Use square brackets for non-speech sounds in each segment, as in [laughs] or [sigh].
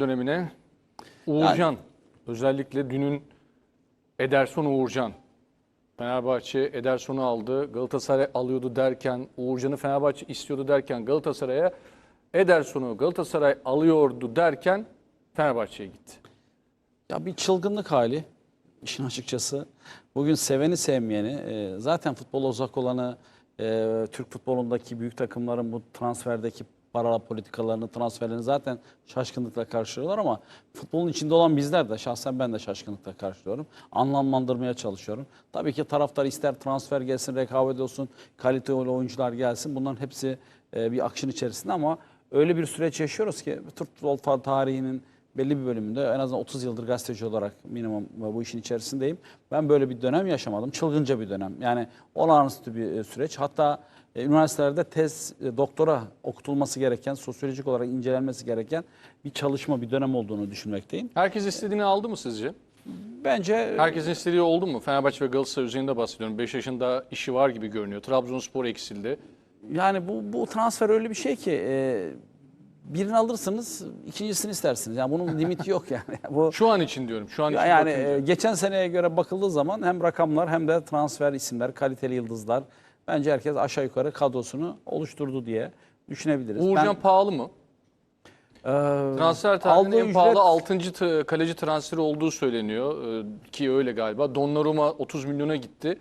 dönemine Uğurcan özellikle dünün Ederson Uğurcan Fenerbahçe Ederson'u aldı. Galatasaray alıyordu derken Uğurcan'ı Fenerbahçe istiyordu derken Galatasaray'a Ederson'u Galatasaray alıyordu derken Fenerbahçe'ye gitti. Ya bir çılgınlık hali işin açıkçası. Bugün seveni sevmeyeni e, zaten futbola uzak olanı e, Türk futbolundaki büyük takımların bu transferdeki para politikalarını, transferlerini zaten şaşkınlıkla karşılıyorlar ama futbolun içinde olan bizler de şahsen ben de şaşkınlıkla karşılıyorum. Anlamlandırmaya çalışıyorum. Tabii ki taraftar ister transfer gelsin, rekabet olsun, kaliteli oyuncular gelsin. Bunların hepsi e, bir akışın içerisinde ama öyle bir süreç yaşıyoruz ki Türk futbol tarihinin belli bir bölümünde en azından 30 yıldır gazeteci olarak minimum bu işin içerisindeyim. Ben böyle bir dönem yaşamadım. Çılgınca bir dönem. Yani olağanüstü bir e, süreç. Hatta e, üniversitelerde tez, e, doktora okutulması gereken, sosyolojik olarak incelenmesi gereken bir çalışma, bir dönem olduğunu düşünmekteyim. Herkes istediğini aldı mı sizce? Bence Herkesin istediği oldu mu? Fenerbahçe ve Galatasaray üzerinde bahsediyorum. 5 yaşında işi var gibi görünüyor. Trabzonspor eksildi. yani bu, bu transfer öyle bir şey ki e, birini alırsınız, ikincisini istersiniz. Yani bunun limiti yok yani. [laughs] Bu Şu an için diyorum. Şu an için Yani bakınca. e, geçen seneye göre bakıldığı zaman hem rakamlar hem de transfer isimler, kaliteli yıldızlar bence herkes aşağı yukarı kadrosunu oluşturdu diye düşünebiliriz. Uğurcan Ben, pahalı mı? e, Transfer tarihinin en pahalı ücret- 6. t- kaleci transferi olduğu söyleniyor. Ee, Ki öyle galiba. Donnarumma 30 milyona gitti.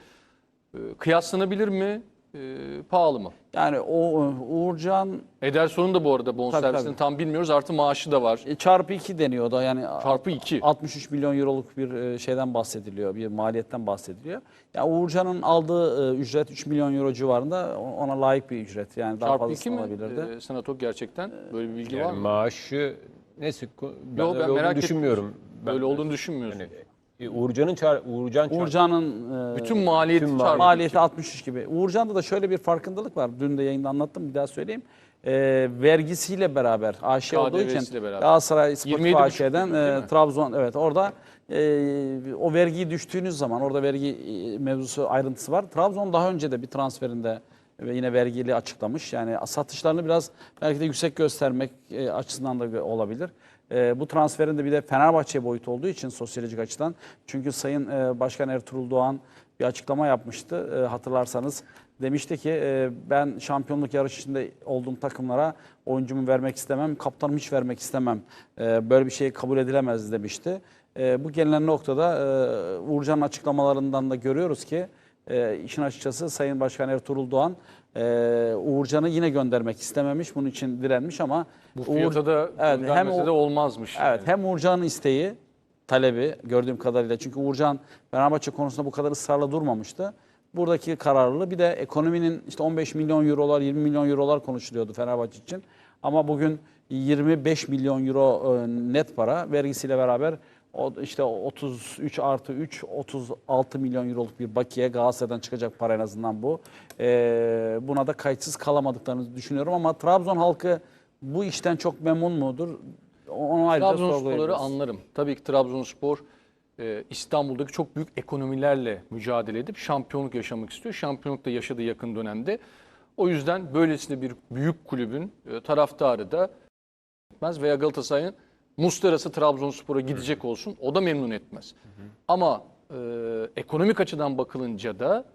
Ee, Kıyaslanabilir mi? Ee, Pahalı mı? yani o e, Uğurcan Ederson'un da bu arada bonservisini tam bilmiyoruz. Artı maaşı da var. e, çarpı 2 deniyor da yani Çarpı 2. 63 milyon euroluk bir e, şeyden bahsediliyor, bir maliyetten bahsediliyor. Ya Uğurcan'ın aldığı e, ücret 3 milyon euro civarında ona layık bir ücret. Yani daha Çarpı 2 fazlası mi? olabilirdi. Ee, Senatok gerçekten böyle bir bilgi var Yani mı? maaşı ne sık ben, Yo, ben merak düşünmüyorum. Ben, Böyle olduğunu düşünmüyorsun. yani, e, Uğurcan'ın çağır, Uğurcan Uğurcan'ın e, Bütün maliyeti Tüm çarpı Maliyeti iki. 63 gibi. Uğurcan'da da şöyle bir farkındalık var. Dün de yayında anlattım bir daha söyleyeyim. Ee, vergisiyle beraber AŞ olduğu için KDV'siyle beraber. Galatasaray Sportif 27,5 AŞ'den değil mi? e, Trabzon evet orada e, o vergiyi düştüğünüz zaman orada vergi e, mevzusu ayrıntısı var. Trabzon daha önce de bir transferinde ve yine vergili açıklamış. Yani satışlarını biraz belki de yüksek göstermek e, açısından da olabilir. E, bu transferin de bir de Fenerbahçe boyutu olduğu için sosyolojik açıdan. Çünkü Sayın e, Başkan Ertuğrul Doğan bir açıklama yapmıştı e, hatırlarsanız. Demişti ki e, ben şampiyonluk yarışı içinde olduğum takımlara oyuncumu vermek istemem, kaptanımı hiç vermek istemem. E, böyle bir şey kabul edilemez demişti. E, bu gelinen noktada e, Uğurcan'ın açıklamalarından da görüyoruz ki e, işin açıkçası Sayın Başkan Ertuğrul Doğan e, Uğurcan'ı yine göndermek istememiş. Bunun için direnmiş ama Bu fiyata da evet, hem de olmazmış. Evet yani. hem Uğurcan'ın isteği, talebi gördüğüm kadarıyla. Çünkü Uğurcan Fenerbahçe konusunda bu kadar ısrarla durmamıştı. Buradaki kararlılığı bir de ekonominin işte 15 milyon eurolar, 20 milyon eurolar konuşuluyordu Fenerbahçe için. Ama bugün 25 milyon euro e, net para vergisiyle beraber o işte 33 artı 3 36 milyon euroluk bir bakiye Galatasaray'dan çıkacak para en azından bu. E, buna da kayıtsız kalamadıklarını düşünüyorum ama Trabzon halkı bu işten çok memnun mudur? Onu ayrıca Trabzonsporları anlarım. Tabii ki Trabzonspor e, İstanbul'daki çok büyük ekonomilerle mücadele edip şampiyonluk yaşamak istiyor. Şampiyonluk da yaşadığı yakın dönemde. O yüzden böylesine bir büyük kulübün e, taraftarı da veya Galatasaray'ın Muslera'sı Trabzonspor'a gidecek olsun o da memnun etmez. Ama e, ekonomik açıdan bakılınca da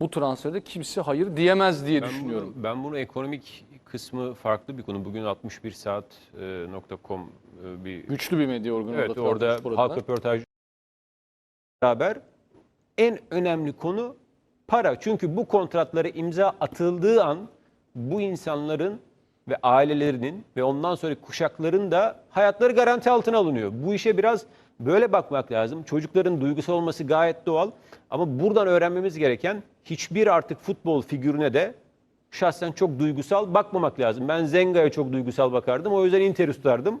bu transferde kimse hayır diyemez diye Ben düşünüyorum. Bunu, ben bunu ekonomik kısmı farklı bir konu. Bugün 61saat.com e, bir Güçlü bir medya organı evet orada halk röportajı beraber en önemli konu para. Çünkü bu kontratlara imza atıldığı an bu insanların ve ailelerinin ve ondan sonra kuşakların da hayatları garanti altına alınıyor. Bu işe biraz böyle bakmak lazım. Çocukların duygusal olması gayet doğal. Ama buradan öğrenmemiz gereken hiçbir artık futbol figürüne de şahsen çok duygusal bakmamak lazım. Ben Zenga'ya çok duygusal bakardım. O yüzden Inter'i tutardım.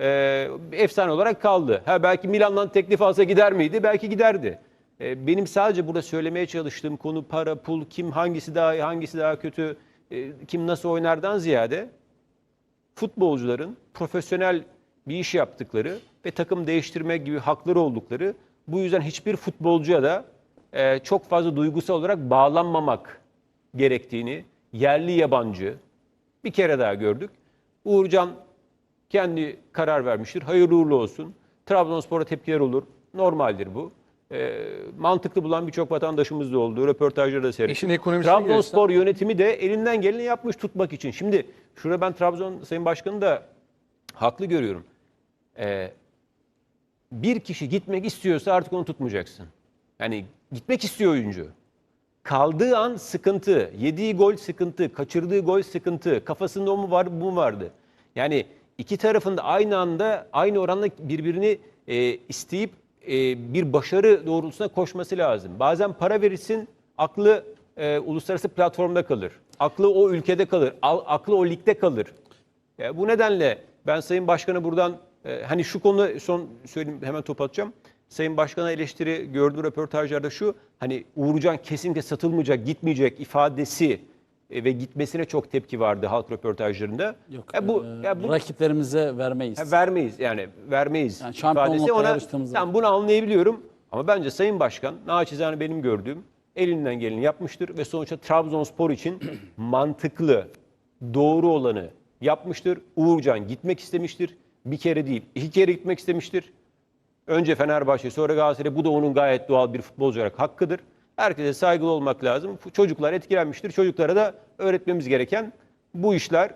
Ee, efsane olarak kaldı. Ha belki Milan'dan teklif alsa gider miydi? Belki giderdi. Ee, benim sadece burada söylemeye çalıştığım konu para, pul, kim hangisi daha iyi, hangisi daha kötü, e, kim nasıl oynardan ziyade futbolcuların profesyonel bir iş yaptıkları ve takım değiştirme gibi hakları oldukları bu yüzden hiçbir futbolcuya da e, çok fazla duygusal olarak bağlanmamak gerektiğini yerli yabancı bir kere daha gördük. Uğurcan kendi karar vermiştir. Hayırlı uğurlu olsun. Trabzonspor'a tepkiler olur. Normaldir bu. Ee, mantıklı bulan birçok vatandaşımız da oldu. Röportajları da seyrettik. İşin ekonomisine Trabzonspor yönetimi de elinden geleni yapmış tutmak için. Şimdi şurada ben Trabzon Sayın Başkanı da haklı görüyorum. Ee, bir kişi gitmek istiyorsa artık onu tutmayacaksın. Yani gitmek istiyor oyuncu. Kaldığı an sıkıntı, yediği gol sıkıntı, kaçırdığı gol sıkıntı, kafasında o mu var bu mu vardı. Yani iki tarafında aynı anda aynı oranda birbirini e, isteyip e, bir başarı doğrultusunda koşması lazım. Bazen para verirsin, aklı e, uluslararası platformda kalır. Aklı o ülkede kalır, al- aklı o ligde kalır. Ya bu nedenle ben Sayın Başkan'a buradan e, hani şu konu son söyleyeyim hemen top atacağım. Sayın Başkan'a eleştiri gördüğü röportajlarda şu hani Uğurcan kesinlikle satılmayacak, gitmeyecek ifadesi e, ve gitmesine çok tepki vardı halk röportajlarında. Yok. Ya bu e, ya bu rakiplerimize vermeyiz. Ha, vermeyiz yani vermeyiz Yani şampiyonlukla ona yarıştığımızda- bunu anlayabiliyorum ama bence Sayın Başkan naçizane benim gördüğüm elinden geleni yapmıştır ve sonuçta Trabzonspor için [clears throat] mantıklı doğru olanı yapmıştır. Uğurcan gitmek istemiştir. Bir kere değil iki kere gitmek istemiştir. Önce Fenerbahçe sonra Galatasaray bu da onun gayet doğal bir futbolcu olarak hakkıdır. Herkese saygılı olmak lazım. Çocuklar etkilenmiştir. Çocuklara da öğretmemiz gereken bu işler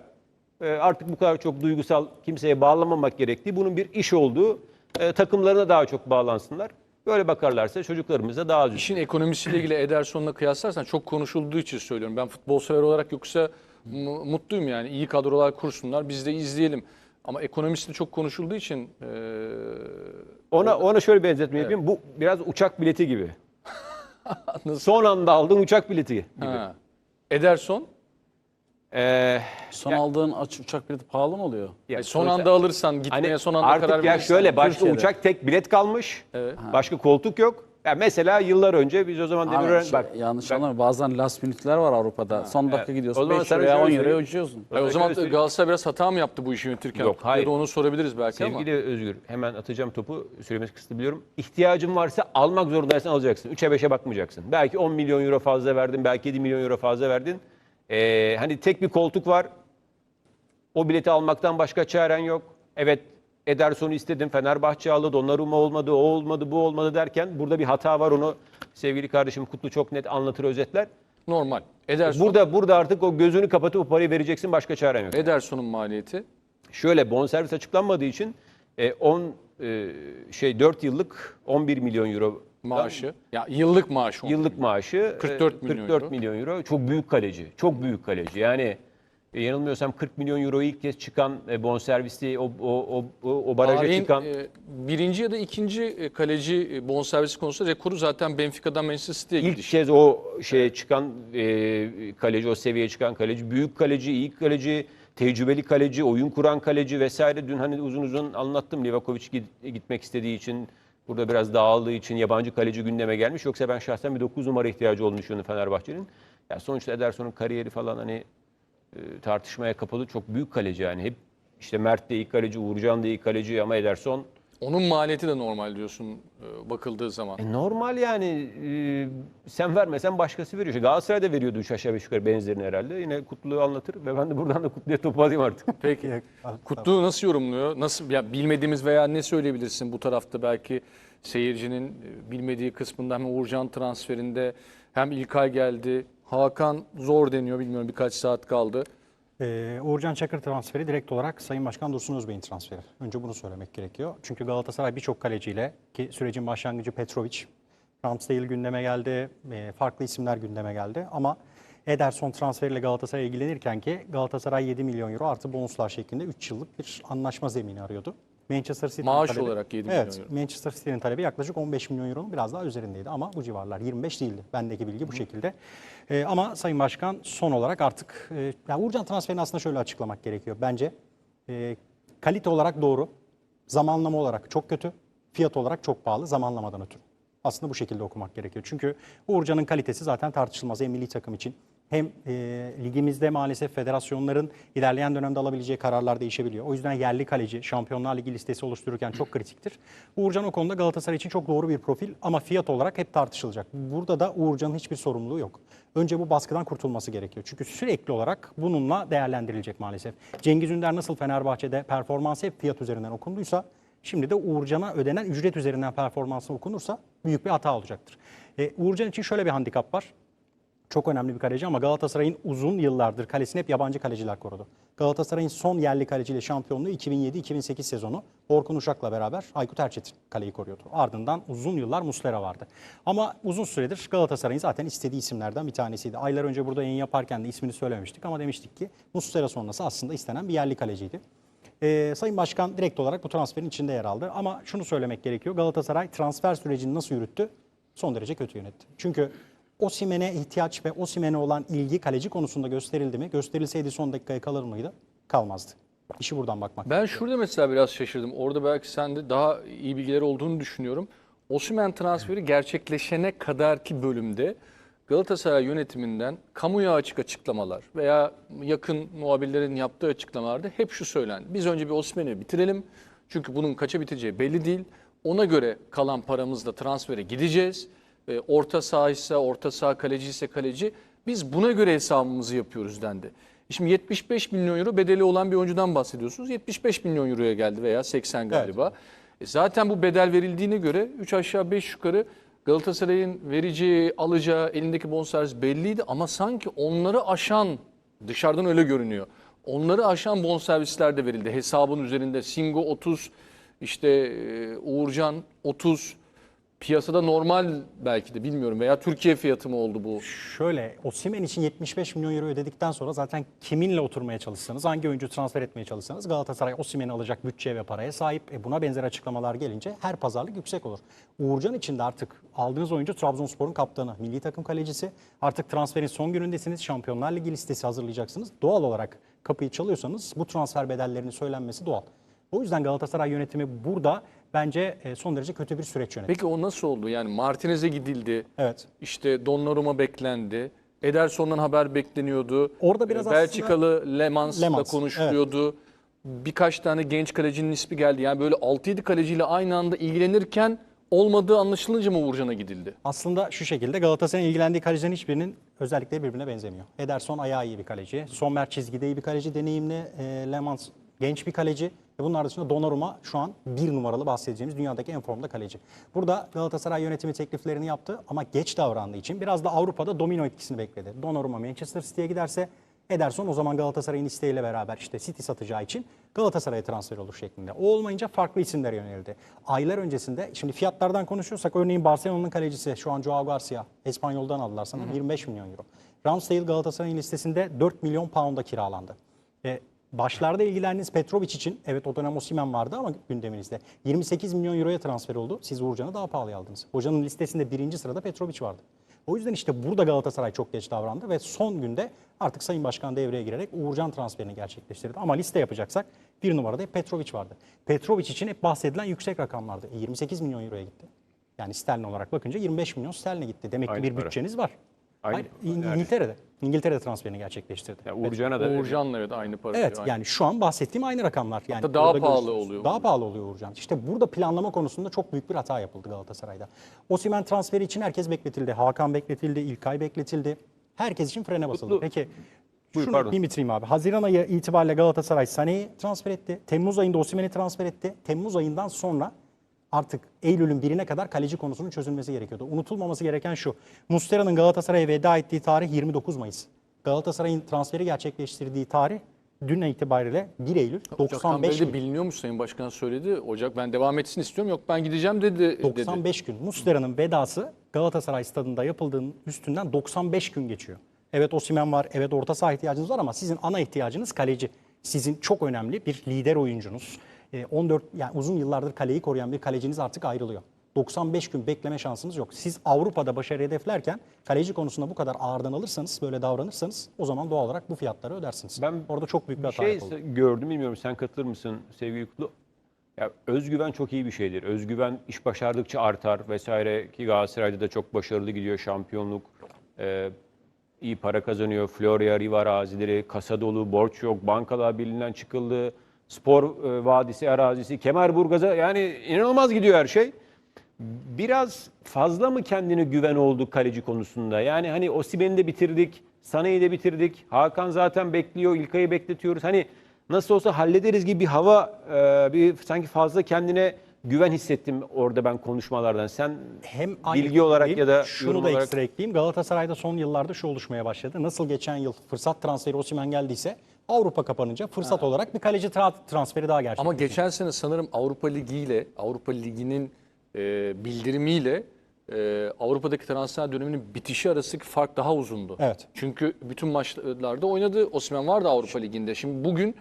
e, artık bu kadar çok duygusal kimseye bağlamamak gerektiği, bunun bir iş olduğu, e, takımlarına daha çok bağlansınlar. Böyle bakarlarsa çocuklarımız da daha az İşin ekonomisiyle ilgili Ederson'la kıyaslarsan çok konuşulduğu için söylüyorum. Ben futbol sever olarak yoksa mu- mutluyum yani. iyi kadrolar kursunlar biz de izleyelim. Ama ekonomisi de çok konuşulduğu için e, Ona ona şöyle benzetme yapayım. Bu biraz uçak bileti gibi. [laughs] Son anda aldığın uçak bileti gibi. ha. Ederson Ee, Son Ya- aldığın aç uçak bileti pahalı mı oluyor? ya e, son sonuçta- anda alırsan gitmeye Hani son anda artık karar ya verirsen. şöyle başka Türkiye'de. uçak tek bilet kalmış. Evet. Başka koltuk yok. Ya mesela yıllar önce biz o zaman Abi, Demirören şey, bak yanlış bak- anlama bazen last minute'ler var Avrupa'da. Son dakika evet. gidiyorsun. O zaman 5 sana liraya şöyle 10 liraya uçuyorsun. E, o zaman Galatasaray biraz hata mı yaptı bu işi yönetirken? Yok, hayır. Ya da onu sorabiliriz belki ama. Sevgili Özgür hemen atacağım topu söylemesi kısıtlı biliyorum. İhtiyacın varsa almak zorundaysan alacaksın. 3'e 5'e bakmayacaksın. Belki 10 milyon euro fazla verdin, belki 7 milyon euro fazla verdin. Ee, hani tek bir koltuk var. O bileti almaktan başka çaren yok. Evet Ederson'u istedim, Fenerbahçe aldı, Donnarumma olmadı, o olmadı, bu olmadı derken burada bir hata var. Onu sevgili kardeşim Kutlu çok net anlatır, özetler. Normal. Ederson, Burada burada artık o gözünü kapatıp o parayı vereceksin, başka çaren yok. Ederson'un maliyeti Şöyle bonservis açıklanmadığı için e, 10 e, şey 4 yıllık 11 milyon euro maaşı. Ya yıllık maaşı. yıllık maaşı e, 44 milyon 44 euro. milyon euro. Çok büyük kaleci. Çok büyük kaleci. Yani e, yanılmıyorsam 40 milyon euro ilk kez çıkan e, bonservisli o o o o, baraja Tarihin çıkan e, birinci ya da ikinci e, kaleci bonservisi konusunda rekoru zaten Benfica'dan Manchester City'ye ilk gidiş. kez o şeye çıkan e, kaleci o seviyeye çıkan kaleci büyük kaleci, iyi kaleci, tecrübeli kaleci, oyun kuran kaleci vesaire. Dün hani uzun uzun anlattım Livakovic git- gitmek istediği için burada biraz dağıldığı için yabancı kaleci gündeme gelmiş. Yoksa ben şahsen bir 9 numara ihtiyacı düşünüyorum Fenerbahçe'nin. Ya sonuçta Ederson'un kariyeri falan hani tartışmaya kapalı çok büyük kaleci yani. Hep işte Mert de iyi kaleci, Uğurcan da iyi kaleci ama Ederson Onun maliyeti de normal diyorsun e, bakıldığı zaman. E normal yani e, sen vermesen başkası veriyor. İşte Galatasaray da veriyordu üç aşağı beş yukarı benzerini herhalde. Yine Kutlu'yu anlatır ve ben de buradan da Kutlu'ya topu alayım artık. [laughs] Peki. Kutlu nasıl yorumluyor? Nasıl ya bilmediğimiz veya ne söyleyebilirsin bu tarafta belki seyircinin e, bilmediği kısmında hem Uğurcan transferinde hem İlkay geldi. Hakan zor deniyor bilmiyorum birkaç saat kaldı. Ee, Uğurcan Çakır transferi direkt olarak Sayın Başkan Dursun Özbey'in transferi. Önce bunu söylemek gerekiyor. Çünkü Galatasaray birçok kaleciyle ki sürecin başlangıcı Petrovic, Ramsdale gündeme geldi, e, farklı isimler gündeme geldi. Ama Ederson transferiyle Galatasaray ilgilenirken ki Galatasaray 7 milyon euro artı bonuslar şeklinde 3 yıllık bir anlaşma zemini arıyordu. Manchester City'nin Maaş talebi- olarak 7 milyon evet, euro. Manchester City'nin talebi yaklaşık 15 milyon euronun biraz daha üzerindeydi ama bu civarlar 25 değildi. Bendeki bilgi bu şekilde. Ee, ama Sayın Başkan son olarak artık e, ya Uğurcan transferini aslında şöyle açıklamak gerekiyor. Bence e, kalite olarak doğru, zamanlama olarak çok kötü, fiyat olarak çok pahalı zamanlamadan ötürü. Aslında bu şekilde okumak gerekiyor. Çünkü Uğurcan'ın kalitesi zaten tartışılmaz hem takım için hem e, ligimizde maalesef federasyonların ilerleyen dönemde alabileceği kararlar değişebiliyor. O yüzden yerli kaleci Şampiyonlar Ligi listesi oluştururken çok kritiktir. Uğurcan o konuda Galatasaray için çok doğru bir profil ama fiyat olarak hep tartışılacak. Burada da Uğurcan'ın hiçbir sorumluluğu yok. Önce bu baskıdan kurtulması gerekiyor. Çünkü sürekli olarak bununla değerlendirilecek maalesef. Cengiz Ünder nasıl Fenerbahçe'de performansı hep fiyat üzerinden okunduysa Şimdi de Uğurcan'a ödenen ücret üzerinden performansı okunursa büyük bir hata olacaktır. E, Uğurcan için şöyle bir handikap var. Çok önemli bir kaleci ama Galatasaray'ın uzun yıllardır kalesini hep yabancı kaleciler korudu. Galatasaray'ın son yerli kaleciyle şampiyonluğu 2007-2008 sezonu Orkun Uşak'la beraber Aykut Erçetin kaleyi koruyordu. Ardından uzun yıllar Muslera vardı. Ama uzun süredir Galatasaray'ın zaten istediği isimlerden bir tanesiydi. Aylar önce burada yayın yaparken de ismini söylememiştik ama demiştik ki Muslera sonrası aslında istenen bir yerli kaleciydi. Ee, Sayın Başkan direkt olarak bu transferin içinde yer aldı. Ama şunu söylemek gerekiyor. Galatasaray transfer sürecini nasıl yürüttü? Son derece kötü yönetti. Çünkü Osimhen'e ihtiyaç ve Osimhen'e olan ilgi kaleci konusunda gösterildi mi? Gösterilseydi son dakikaya kalır mıydı? Kalmazdı. İşi buradan bakmak. Ben şurada mesela biraz şaşırdım. Orada belki sen de daha iyi bilgileri olduğunu düşünüyorum. Osimhen transferi gerçekleşene kadarki bölümde Galatasaray yönetiminden kamuya açık açıklamalar veya yakın muhabirlerin yaptığı açıklamalarda hep şu söylendi. Biz önce bir Osimhen'i bitirelim. Çünkü bunun kaça biteceği belli değil. Ona göre kalan paramızla transfere gideceğiz. E, orta saha ise orta saha kaleci ise kaleci. Biz buna göre hesabımızı yapıyoruz dendi. Şimdi 75 milyon euro bedeli olan bir oyuncudan bahsediyorsunuz. 75 milyon euroya geldi veya 80 galiba. E zaten bu bedel verildiğine göre 3 aşağı 5 yukarı Galatasaray'ın vereceği, alacağı elindeki bonservis belliydi ama sanki onları aşan dışarıdan öyle görünüyor. Onları aşan bonservisler de verildi. Hesabın üzerinde Singo 30, işte e, Uğurcan 30. Piyasada normal belki de bilmiyorum veya Türkiye fiyatı mı oldu bu? Şöyle Osimhen için 75 milyon euro ödedikten sonra zaten kiminle oturmaya çalışsanız, hangi oyuncu transfer etmeye çalışsanız Galatasaray Osimhen'i alacak bütçe ve paraya sahip. E buna benzer açıklamalar gelince her pazarlık yüksek olur. Uğurcan için de artık aldığınız oyuncu Trabzonspor'un kaptanı, milli takım kalecisi. Artık transferin son günündesiniz. Şampiyonlar Ligi listesi hazırlayacaksınız. Doğal olarak kapıyı çalıyorsanız bu transfer bedellerinin söylenmesi doğal. O yüzden Galatasaray yönetimi burada bence e, son derece kötü bir süreç yönetti. Peki o nasıl oldu? Yani Martinez'e gidildi. Evet. İşte Donnarumma beklendi. Ederson'dan haber bekleniyordu. Orada biraz Ee, Belçikalı Le Mans'la Le Mans, konuşuluyordu. Birkaç tane genç kalecinin ismi geldi. Yani böyle 6-7 kaleciyle aynı anda ilgilenirken olmadığı anlaşılınca mı Uğurcan'a gidildi? Aslında şu şekilde Galatasaray'ın ilgilendiği kalecilerin hiçbirinin özellikleri birbirine benzemiyor. Ederson ayağı iyi bir kaleci. Sommer çizgide iyi bir kaleci. Deneyimli. E, Lemans genç bir kaleci. Ve bunun dışında Donnarumma şu an bir numaralı bahsedeceğimiz dünyadaki en formda kaleci. Burada Galatasaray yönetimi tekliflerini yaptı ama geç davrandığı için biraz da Avrupa'da domino etkisini bekledi. Donnarumma Manchester City'ye giderse Ederson o zaman Galatasaray'ın isteğiyle beraber işte City satacağı için Galatasaray'a transfer olur şeklinde. O olmayınca farklı isimlere yöneldi. Aylar öncesinde şimdi fiyatlardan konuşuyorsak örneğin Barcelona'nın kalecisi şu an Joao Garcia Espanyol'dan aldılar sana 25 milyon euro. Ramsdale Galatasaray'ın listesinde 4 milyon pound'a kiralandı. E, başlarda ilgilendiğiniz Petrovic için evet o dönem Osimhen vardı ama gündeminizde 28 milyon euroya transfer oldu. Siz Uğurcan'ı daha pahalıya aldınız. Hocanın listesinde birinci sırada Petrovic vardı. O yüzden işte burada Galatasaray çok geç davrandı ve son günde artık Sayın Başkan devreye girerek Uğurcan transferini gerçekleştirdi. Ama liste yapacaksak bir numarada hep Petrovic vardı. Petrovic için hep bahsedilen yüksek rakamlardı. E, 28 milyon euroya gitti. Yani sterlin olarak bakınca 25 milyon sterline gitti. Demek ki Aynı bir para. bütçeniz var. Aynı- Hayır, yani- İngiltere'de. İngiltere'de transferini gerçekleştirdi. Ya Uğurcan'a da Uğurcan'la evet aynı para. Evet aynı. yani şu an bahsettiğim aynı rakamlar. Yani Hatta daha pahalı oluyor Daha pahalı oluyor Uğurcan. İşte burada planlama konusunda çok büyük bir hata yapıldı Galatasaray'da. Osimhen transferi için herkes bekletildi. Hakan bekletildi, İlkay bekletildi. Herkes için frene basıldı. Mutlu- Peki Buyur, şunu pardon. bir bitireyim abi. Haziran ayı itibariyle Galatasaray Sané'yi transfer etti. Temmuz ayında Osimhen'i transfer etti. Temmuz ayından sonra artık Eylül'ün birine kadar kaleci konusunun çözülmesi gerekiyordu. Unutulmaması gereken şu. Mustera'nın Galatasaray'a veda ettiği tarih 29 Mayıs. Galatasaray'ın transferi gerçekleştirdiği tarih dün itibariyle 1 Eylül Ocaktan 95 beri de gün. biliniyormuş Sayın Başkan söyledi. Ocak ben devam etsin istiyorum. Yok ben gideceğim dedi. dedi. 95 gün. Mustera'nın vedası Galatasaray stadında yapıldığının üstünden 95 gün geçiyor. Evet Osimhen var, evet orta saha ihtiyacınız var ama sizin ana ihtiyacınız kaleci. Sizin çok önemli bir lider oyuncunuz. Ee, 14 yani uzun yıllardır kaleyi koruyan bir kaleciniz artık ayrılıyor. 95 gün bekleme şansınız yok. Siz Avrupa'da başarı hedeflerken kaleci konusunda bu kadar ağırdan alırsanız, böyle davranırsanız o zaman doğal olarak bu fiyatları ödersiniz. Ben Orada çok büyük bir bir hata şey yapıldı. gördüm bilmiyorum sen katılır mısın sevgili Kutlu? Ya özgüven çok iyi bir şeydir. Özgüven iş başardıkça artar vesaire ki Galatasaray'da da çok başarılı gidiyor şampiyonluk. Ee, iyi para kazanıyor. Florya, Riva arazileri, kasa dolu, borç yok, bankalar birliğinden çıkıldı. Spor e, vadisi arazisi, Kemerburgaz'a yani inanılmaz gidiyor her şey. Biraz fazla mı kendine güven oldu kaleci konusunda? Yani hani Osimhen'i de bitirdik, Sané'yi de bitirdik. Hakan zaten bekliyor, İlkay'ı bekletiyoruz. Hani nasıl olsa hallederiz gibi bir hava, e, bir sanki fazla kendine güven hissettim orada ben konuşmalardan. Sen hem bilgi olarak ya da şunu da olarak ekstra ekleyeyim. Galatasaray'da son yıllarda şu oluşmaya başladı. Nasıl geçen yıl fırsat transferi Osimhen geldiyse Avrupa kapanınca fırsat olarak bir kaleci tra- transferi daha gerçekleşti. Ama geçen sene sanırım Avrupa Ligi ile Avrupa Ligi'nin e, bildirimiyle e, Avrupa'daki transfer döneminin bitişi arasındaki fark daha uzundu. Evet. Çünkü bütün maçlarda oynadı. Osimhen vardı Avrupa Ligi'nde. Şimdi bugün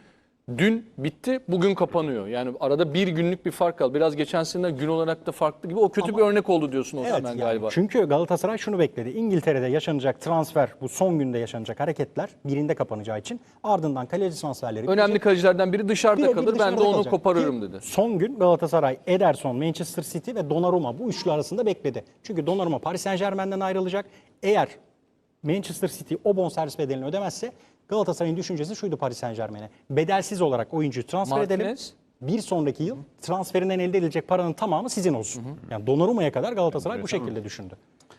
dün bitti, bugün kapanıyor. Yani arada bir günlük bir fark kaldı. Biraz geçen sene gün olarak da farklı gibi. O kötü bir örnek oldu diyorsun Osimhen Evet, yani galiba. Çünkü Galatasaray şunu bekledi. İngiltere'de yaşanacak transfer, bu son günde yaşanacak hareketler birinde kapanacağı için ardından kaleci transferleri Önemli kalecilerden biri dışarıda Biri- kalır. biri ben de dışarıda onu kalacak. koparırım dedi. Son gün Galatasaray, Ederson, Manchester City ve Donnarumma bu üçlü arasında bekledi. Çünkü Donnarumma Paris Saint Germain'den ayrılacak. Eğer Manchester City o bonservis bedelini ödemezse Galatasaray'ın düşüncesi şuydu Paris Saint Germain'e. Bedelsiz olarak oyuncuyu transfer edelim. Martinez? Bir sonraki yıl transferinden elde edilecek paranın tamamı sizin olsun. Yani Donnarumma'ya kadar Galatasaray bu şekilde düşündü.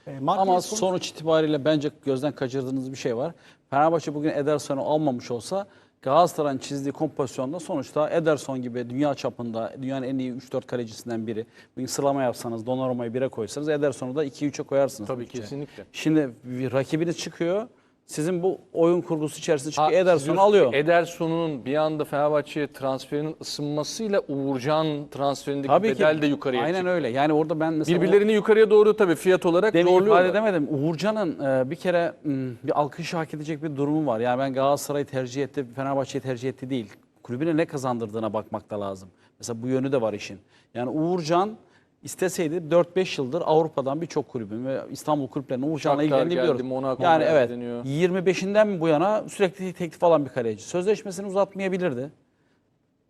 E, Martinez Ama konu- sonuç itibariyle bence gözden kaçırdığınız bir şey var. Fenerbahçe bugün Ederson'u almamış olsa Galatasaray'ın çizdiği kompozisyonda sonuçta Ederson gibi dünya çapında dünyanın en iyi 3-4 kalecisinden biri. Bugün sıralama yapsanız Donnarumma'yı 1'e koysanız Ederson'u da 2-3'e koyarsınız. Tabii kesinlikle. Şimdi bir rakibiniz çıkıyor. Sizin bu oyun kurgusu içerisinde Ederson'u diyorsunuz alıyor. Ederson'un bir anda Fenerbahçe'ye transferinin ısınmasıyla Uğurcan transferindeki Tabii bedel ki. de yukarıya Aynen çıktı. öyle. Yani orada ben mesela Birbirlerini yukarıya doğru tabii fiyat olarak Demin ifade zorluyorlar. edemedim. Uğurcan'ın e, bir kere m, bir alkış hak edecek bir durumu var. Yani ben Galatasaray'ı tercih etti, Fenerbahçe'yi tercih etti değil. Kulübüne ne kazandırdığına bakmak da lazım. Mesela bu yönü de var işin. Yani Uğurcan isteseydi 4-5 yıldır Avrupa'dan birçok kulübün ve İstanbul kulüplerinin Uğurcan'la ilgilendiğini geldi, biliyoruz. Monaco yani evet deniyor. 25'inden bu yana sürekli teklif alan bir kaleci. Sözleşmesini uzatmayabilirdi.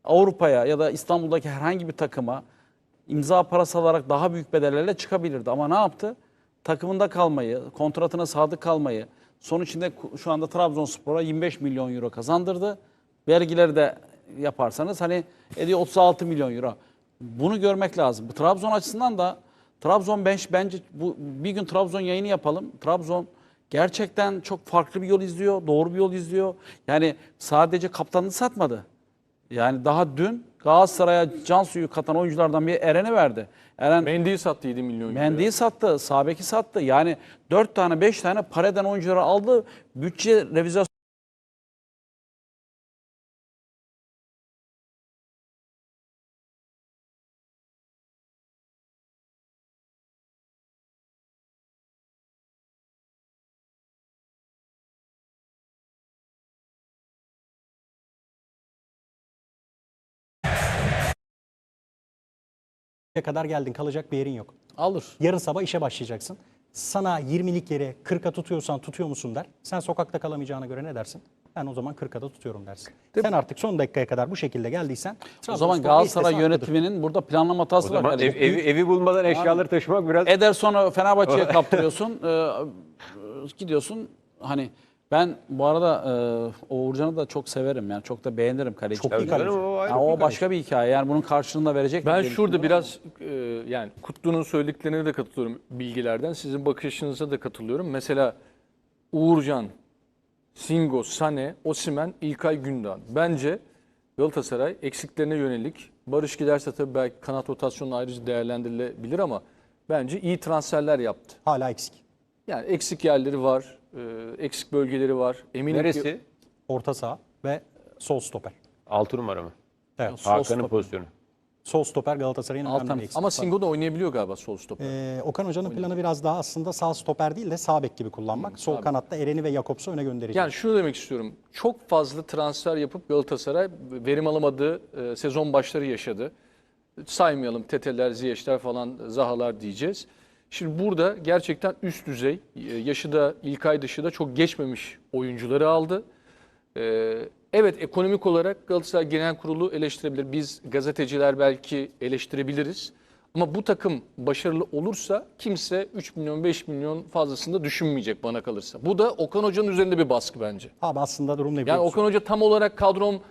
Avrupa'ya ya da İstanbul'daki herhangi bir takıma imza parası alarak daha büyük bedellerle çıkabilirdi. Ama ne yaptı? Takımında kalmayı, kontratına sadık kalmayı, son içinde şu anda Trabzonspor'a 25 milyon euro kazandırdı. Vergileri de yaparsanız hani ediyor 36 milyon euro. Bunu görmek lazım. Trabzon açısından da Trabzon bench bence bu bir gün Trabzon yayını yapalım. Trabzon gerçekten çok farklı bir yol izliyor, doğru bir yol izliyor. Yani sadece kaptanını satmadı. Yani daha dün Galatasaray'a can suyu katan oyunculardan biri Eren'e verdi. Eren Mendy'yi sattı 7 milyon. Mendy'yi sattı, Sabek'i sattı. Yani 4 tane 5 tane para eden oyuncuları aldı. Bütçe revizyon kadar geldin kalacak bir yerin yok. alır. Yarın sabah işe başlayacaksın. Sana 20'lik yeri 40'a tutuyorsan tutuyor musun der. Sen sokakta kalamayacağına göre ne dersin? Ben o zaman 40'a da tutuyorum dersin. Sen artık son dakikaya kadar bu şekilde geldiysen O zaman Galatasaray yönetiminin burada planlama o hatası var. zaman kaleci. ev- evi, evi bulmadan eşyaları taşımak biraz Ederson'u Fenerbahçe'ye [laughs] kaptırıyorsun. Ee, gidiyorsun hani ben bu arada e, Uğurcan'ı da çok severim yani çok da beğenirim kaleci. Çok iyi kaleci. o ayrı Yani bir o kaleci. başka bir hikaye. Yani bunun karşılığını da verecek. Ben diye şurada düşünüyorum biraz e, yani Kutlu'nun söylediklerine de katılıyorum bilgilerden. Sizin bakış açınıza da katılıyorum. Mesela Uğurcan, Singo, Sane, Osimen, İlkay Gündoğan. Bence Galatasaray eksiklerine yönelik Barış giderse tabii belki kanat rotasyonu ayrıca değerlendirilebilir ama bence iyi transferler yaptı. Hala eksik. Yani eksik yerleri var, e, eksik bölgeleri var. Eminim ki neresi? Orta saha ve sol stoper. 6 numara mı? Evet. Sol Hakan'ın stoper. pozisyonu. Sol stoper Galatasaray'ın önemli Altan. bir eksik. ama Singo da oynayabiliyor galiba sol stoper. Ee, Okan Hoca'nın planı biraz daha aslında sağ stoper değil de sağ bek gibi kullanmak. Sol kanatta Eren'i ve Jakobs'u öne gönderecek. Yani şunu demek istiyorum. Çok fazla transfer yapıp Galatasaray verim alamadığı e, sezon başları yaşadı. Saymayalım Teteler, Ziyeşler falan, Zahalar diyeceğiz. Şimdi burada gerçekten üst düzey, e, yaşı da İlkay dışı da çok geçmemiş oyuncuları aldı. E, evet ekonomik olarak Galatasaray Genel Kurulu eleştirebilir. Biz gazeteciler belki eleştirebiliriz. Ama bu takım başarılı olursa kimse 3 milyon 5 milyon fazlasını da düşünmeyecek bana kalırsa. Bu da Okan Hoca'nın üzerinde bir baskı bence. Abi aslında durum ne Yani? Okan Hoca tam olarak kadrom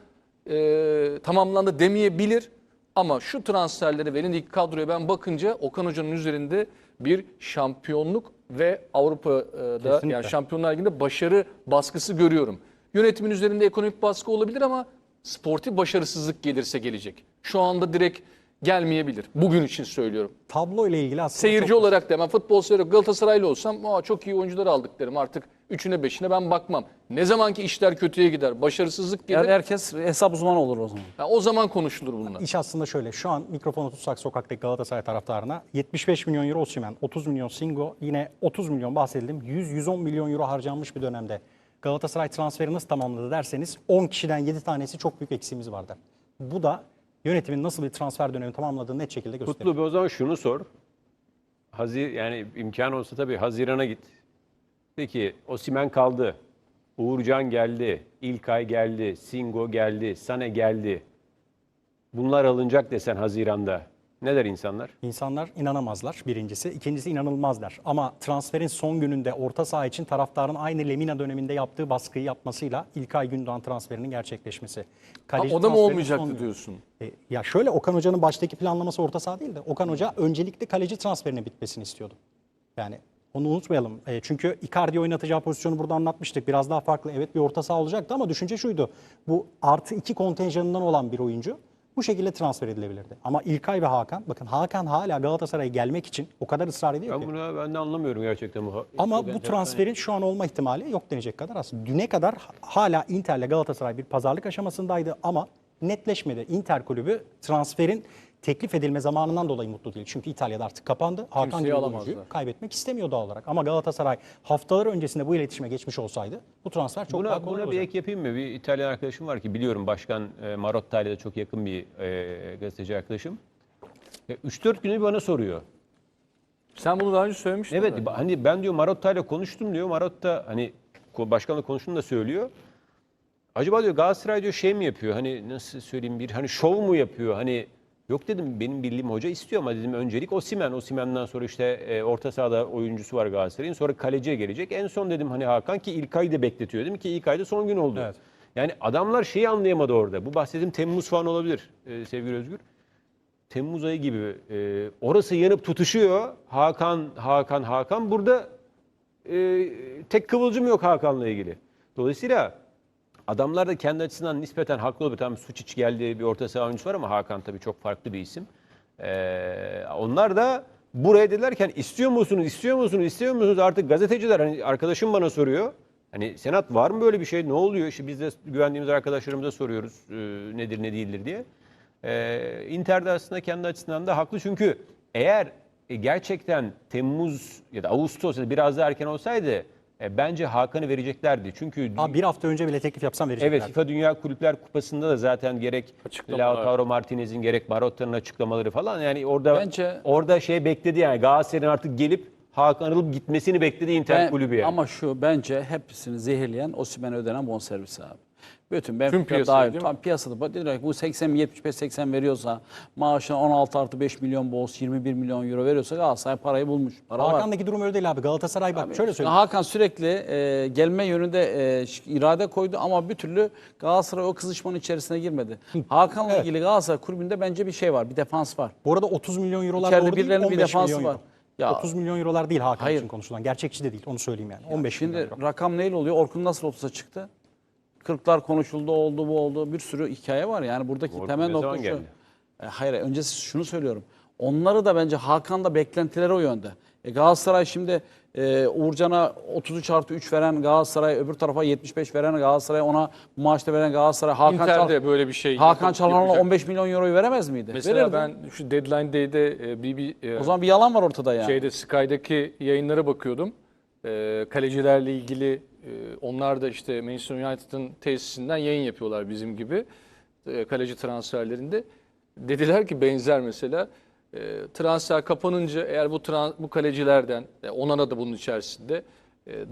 e, tamamlandı demeyebilir. Ama şu transferlere ve elindeki kadroya ben bakınca Okan Hoca'nın üzerinde bir şampiyonluk ve Avrupa'da Kesinlikle. yani Şampiyonlar Ligi'nde başarı baskısı görüyorum. Yönetimin üzerinde ekonomik baskı olabilir ama sportif başarısızlık gelirse gelecek. Şu anda direkt gelmeyebilir. Bugün için söylüyorum. Tablo ile ilgili aslında Seyirci çok- olarak da ben futbol seyrediyorum. Galatasaraylı olsam Aa, çok iyi oyuncular aldık derim. Artık üçüne beşine ben bakmam. Ne zamanki işler kötüye gider, başarısızlık gelir. Yani herkes hesap uzmanı olur o zaman. ha, o zaman konuşulur bunlar. İş aslında şöyle. Şu an mikrofonu tutsak sokaktaki Galatasaray taraftarına 75 milyon euro Osimhen, 30 milyon Singo, yine 30 milyon bahsedelim. 100-110 milyon euro harcanmış bir dönemde. Galatasaray transferi nasıl tamamladı derseniz 10 kişiden 7 tanesi çok büyük eksiğimiz vardı. Bu da yönetimin nasıl bir transfer dönemi tamamladığını net şekilde gösteriyor. Kutlu bir o zaman şunu sor. Hazir yani imkan olsa tabii Haziran'a git. Peki Osimen kaldı. Uğurcan geldi. İlkay geldi. Singo geldi. Sane geldi. Bunlar alınacak desen Haziran'da. Ne der insanlar? İnsanlar inanamazlar birincisi. İkincisi inanılmazlar. Ama transferin son gününde orta saha için taraftarın aynı Lemina döneminde yaptığı baskıyı yapmasıyla İlkay Gündoğan transferinin gerçekleşmesi. Ha, Kaleci o da mı olmayacaktı diyorsun? E, ya şöyle Okan Hoca'nın baştaki planlaması orta saha değil de Okan Hoca öncelikle kaleci transferinin bitmesini istiyordu. Yani onu unutmayalım. E, çünkü Icardi oynatacağı pozisyonu burada anlatmıştık. Biraz daha farklı. Evet bir orta saha olacaktı ama düşünce şuydu. Bu artı iki kontenjanından olan bir oyuncu bu şekilde transfer edilebilirdi. Ama İlkay ve Hakan, bakın Hakan hala Galatasaray'a gelmek için o kadar ısrar ediyor Ben ki. bunu ben de anlamıyorum gerçekten bu. Ama bu transferin şu an olma ihtimali yok denecek kadar az. Düne kadar hala Inter'le Galatasaray bir pazarlık aşamasındaydı ama netleşmedi. Inter kulübü transferin teklif edilme zamanından dolayı mutlu değil. Çünkü İtalya'da artık kapandı. Hakan Kimseyi alamazlar. kaybetmek istemiyor doğal olarak. Ama Galatasaray haftalar öncesinde bu iletişime geçmiş olsaydı bu transfer çok daha Buna, kolay buna bir olacaktı. ek yapayım mı? Bir İtalyan arkadaşım var ki biliyorum başkan e, Marotta ile de çok yakın bir e, gazeteci arkadaşım. E, 3-4 günü bana soruyor. Sen bunu daha önce söylemiştin. Evet mi? hani ben diyor Marotta ile konuştum diyor. Marotta hani ko- başkanla konuştuğunu da söylüyor. Acaba diyor Galatasaray diyor şey mi yapıyor? Hani nasıl söyleyeyim bir hani şov mu yapıyor? Hani yok dedim benim bildiğim hoca istiyor ama dedim öncelik Osimen. Osimen'den sonra işte e, orta sahada oyuncusu var Galatasaray'ın. Sonra kaleciye gelecek. En son dedim hani Hakan ki İlkay'ı da bekletiyor dedim ki İlkay da son gün oldu. Evet. Yani adamlar şeyi anlayamadı orada. Bu bahsettiğim Temmuz falan olabilir e, sevgili Özgür. Temmuz ayı gibi e, orası yanıp tutuşuyor. Hakan, Hakan, Hakan. Burada e, tek kıvılcım yok Hakan'la ilgili. Dolayısıyla adamlar da kendi açısından nispeten haklı olabilir. Tamam Suçic geldi bir orta saha oyuncusu var ama Hakan tabii çok farklı bir isim. E, onlar da buraya dedilerken istiyor musunuz, istiyor musunuz, istiyor musunuz? Artık gazeteciler hani arkadaşım bana soruyor. Hani Senat var mı böyle bir şey? Ne oluyor? İşte biz de güvendiğimiz arkadaşlarımıza soruyoruz e, nedir ne değildir diye. Ee, Inter de aslında kendi açısından da haklı çünkü eğer e, gerçekten Temmuz ya da Ağustos ya da biraz daha erken olsaydı e, bence Hakan'ı vereceklerdi. Çünkü Abi bir hafta önce bile teklif yapsam verecekler. evet FIFA Dünya Kulüpler Kupası'nda da zaten gerek. Lautaro Martinez'in gerek Marotta'nın açıklamaları falan yani orada Bence- orada şey bekledi yani Galatasaray'ın artık gelip Hakan alıp gitmesini bekledi Inter Ben- kulübü yani. Ama şu bence hepsini zehirleyen Osimhen'e ödenen bonservisi abi. Bütün Benfica piyasayı dahil. değil mi? Tam piyasada. Ki bu 80 75 80 veriyorsa maaşına 16 artı 5 milyon bonus 21 milyon euro veriyorsa Galatasaray parayı bulmuş. Para var. Hakan'daki durum öyle değil abi. Galatasaray bak şöyle söyleyeyim. Hakan sürekli e, gelme yönünde e, irade koydu ama bir türlü Galatasaray o kızışmanın içerisine girmedi. Hakan'la ilgili Galatasaray kulübünde bence bir şey var. Bir defans var. Bu arada 30 milyon eurolar İçeride doğru değil, birilerinin bir 15 defansı milyon var. euro. Ya- 30 milyon eurolar değil Hakan Hayır. için konuşulan. Gerçekçi de değil onu söyleyeyim yani. 15 milyon Şimdi euro. rakam neyle oluyor? Orkun nasıl 30'a çıktı? 40'lar konuşuldu, oldu bu oldu. Bir sürü hikaye var. Yani buradaki Orkun temel nokta şu. geldi? E, hayır, öncesi şunu söylüyorum. Onları da bence Hakan'da beklentileri o yönde. E, Galatasaray şimdi e, Uğurcan'a 33 artı 3 veren Galatasaray, öbür tarafa 75 veren Galatasaray, ona bu maaşta veren Galatasaray. Hakan, Inter'de Çal- böyle bir şey Hakan Çalhanoğlu yapacak. 15 milyon euroyu veremez miydi? Mesela Verirdi. ben şu Deadline Day'de e, bir, bir e, O zaman bir yalan var ortada yani. şeyde Sky'daki yayınlara bakıyordum. E, kalecilerle ilgili onlar da işte Manchester United'ın tesisinden yayın yapıyorlar bizim gibi. E, kaleci transferlerinde. Dediler ki benzer mesela e, transfer kapanınca eğer bu bu kalecilerden e, Onana da bunun içerisinde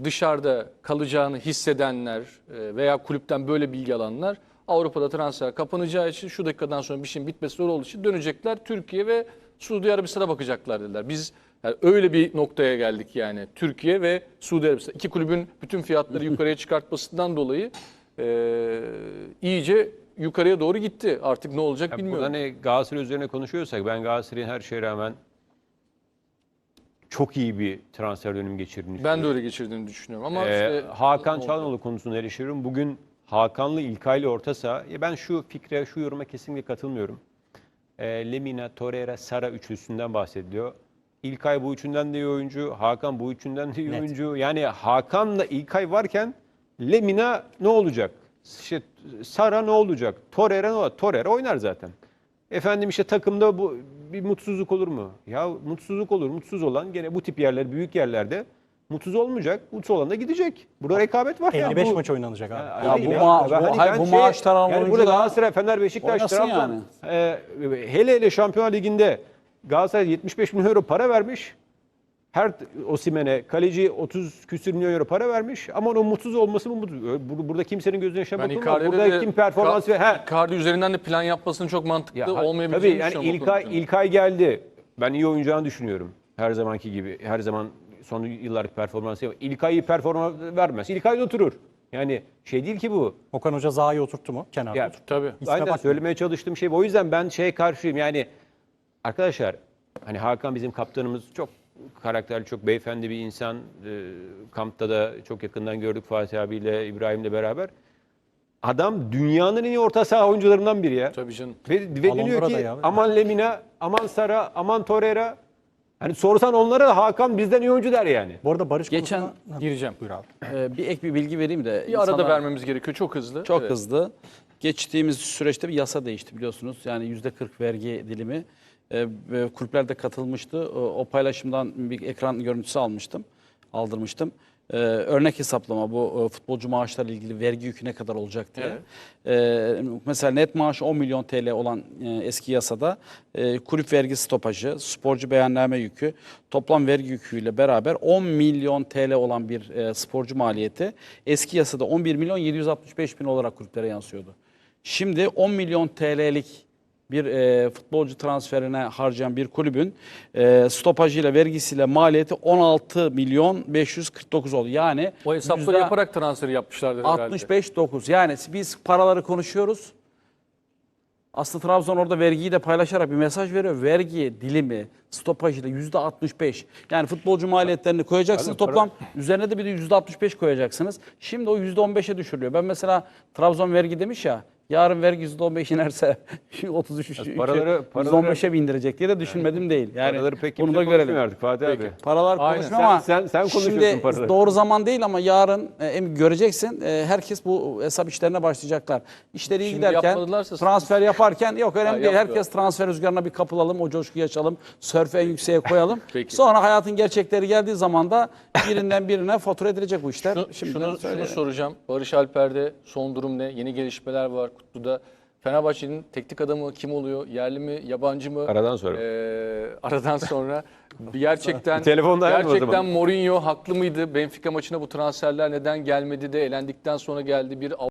dışarıda kalacağını hissedenler veya kulüpten böyle bilgi alanlar Avrupa'da transfer kapanacağı için şu dakikadan sonra bir şeyin bitmesi zor olduğu için dönecekler Türkiye ve Suudi Arabistan'a bakacaklar dediler. Biz yani öyle bir noktaya geldik yani. Türkiye ve Suudi Arabistan. İki kulübün bütün fiyatları yukarıya çıkartmasından dolayı e, iyice yukarıya doğru gitti. Artık ne olacak Ya bilmiyorum. Burada hani Galatasaray üzerine konuşuyorsak ben Galatasaray'ın her şeye rağmen çok iyi bir transfer dönemi geçirdiğini Ben de öyle geçirdiğini düşünüyorum ama Ee, işte Hakan ne? Çalhanoğlu konusunda eleştiriyorum. Bugün Hakan'lı İlkay'lı orta saha. Ben şu fikre, şu yoruma kesinlikle katılmıyorum. Ee, Lemina, Torreira, Sara üçlüsünden bahsediliyor. İlkay bu üçünden de iyi oyuncu, Hakan bu üçünden de iyi Net. oyuncu. Yani Hakan'la İlkay varken Lemina ne olacak? İşte Sara ne olacak? Torreira ne olacak? Torreira oynar zaten. Efendim işte takımda bu bir mutsuzluk olur mu? Ya mutsuzluk olur. Mutsuz olan gene bu tip yerler, büyük yerlerde mutsuz olmayacak. Mutsuz olan da gidecek. Burada rekabet var. 55 bu, maç oynanacak abi. Ya Hayır bu ya. ma- bu- hani hayır, bu şey- maaşlar alan yani burada oyuncular Galatasaray, Fener, Beşiktaş, Trabzon. yani. e, hele hele Şampiyonlar Ligi'nde Galatasaray 75 milyon euro para vermiş. Her Osimhen'e kaleci 30 küsür milyon euro para vermiş ama onun mutsuz olması mı mutsuz? Bur- Burada kimsenin gözüne bakılmaz. Icardi'de Burada de kim performans ver? Ha, Icardi üzerinden de plan yapmasının çok mantıklı ya, ha- tabii olmayabileceğini yani düşünüyorum. İlkay, konuda. İlkay geldi. Ben iyi oynayacağını düşünüyorum. Her zamanki gibi. Her zaman son yıllardaki performansı. yok. İlkay iyi performans vermez. İlkay da oturur. Yani şey değil ki bu. Okan Hoca Zaha'yı oturttu mu? Kenarda Ya, oturttu. Tabii. İsme Aynen söylemeye çalıştığım şey bu. O yüzden ben şey karşıyım. Yani arkadaşlar hani Hakan bizim kaptanımız çok karakterli, çok beyefendi bir insan. Ee, kampta da çok yakından gördük Fatih abiyle, İbrahim'le beraber. Adam dünyanın en iyi orta saha oyuncularından biri ya. Tabii canım. Ve, ve deniyor ki ya. aman Lemina, aman Sara, aman Torreira. Hani sorsan onlara da Hakan bizden iyi oyuncu der yani. Bu arada Barış Geçen- konusuna... Gireceğim. Buyur abi. Ee, bir ek bir bilgi vereyim de. Bir arada vermemiz gerekiyor çok hızlı. Çok Evet. hızlı. Geçtiğimiz süreçte bir yasa değişti biliyorsunuz. Yani yüzde 40 vergi dilimi. Ve kulüpler de katılmıştı. O, o paylaşımdan bir ekran görüntüsü almıştım. Aldırmıştım. Ee, örnek hesaplama bu e, futbolcu maaşlarla ilgili vergi yükü ne kadar olacak diye. Ee, mesela net maaş 10 milyon TL olan e, eski yasada e, kulüp vergi stopajı, sporcu beyanname yükü, toplam vergi yüküyle beraber 10 milyon TL olan bir e, sporcu maliyeti eski yasada 11 milyon 765 bin olarak kulüplere yansıyordu. Şimdi 10 milyon TL'lik bir e, futbolcu transferine harcayan bir kulübün e, stopajıyla vergisiyle maliyeti 16 milyon 549 oldu. Yani O hesapları yaparak transferi yapmışlardır herhalde. 65 9. Yani biz paraları konuşuyoruz. Aslında Trabzon orada vergiyi de paylaşarak bir mesaj veriyor. Vergi dilimi stopajıyla yüzde 65. Yani futbolcu maliyetlerini koyacaksınız. para- Toplam üzerine de bir de yüzde 65 koyacaksınız. Şimdi o yüzde 15'e düşürülüyor. Ben mesela Trabzon vergi demiş ya. Yarın vergi yüzde 15 inerse [laughs] 33 [laughs] yüzde paraları- 15'e bindirecek diye de düşünmedim değil. Yani Paraları pek bunu da görelim. artık Fatih abi. Paralar Sen- ama sen- sen konuşuyorsun şimdi paraları. doğru zaman değil ama yarın e, göreceksin e, herkes bu hesap işlerine başlayacaklar. İşleri iyi Şimdi giderken transfer yaparken yok önemli Ha, değil. Herkes transfer rüzgarına bir kapılalım, o coşkuyu açalım, sörfü en yükseğe koyalım. [laughs] Peki. Sonra hayatın gerçekleri geldiği zaman da birinden birine fatura edilecek bu işler. Şunu, Şimdiden şunu, şunu soracağım. Barış Alper'de son durum ne? Yeni gelişmeler var Kutlu'da. Fenerbahçe'nin teknik adamı kim oluyor? Yerli mi, yabancı mı? Aradan sonra. Ee, aradan sonra [laughs] gerçekten Bir telefon daha yapma o gerçekten. Mourinho haklı mıydı? Benfica maçına bu transferler neden gelmedi de elendikten sonra geldi bir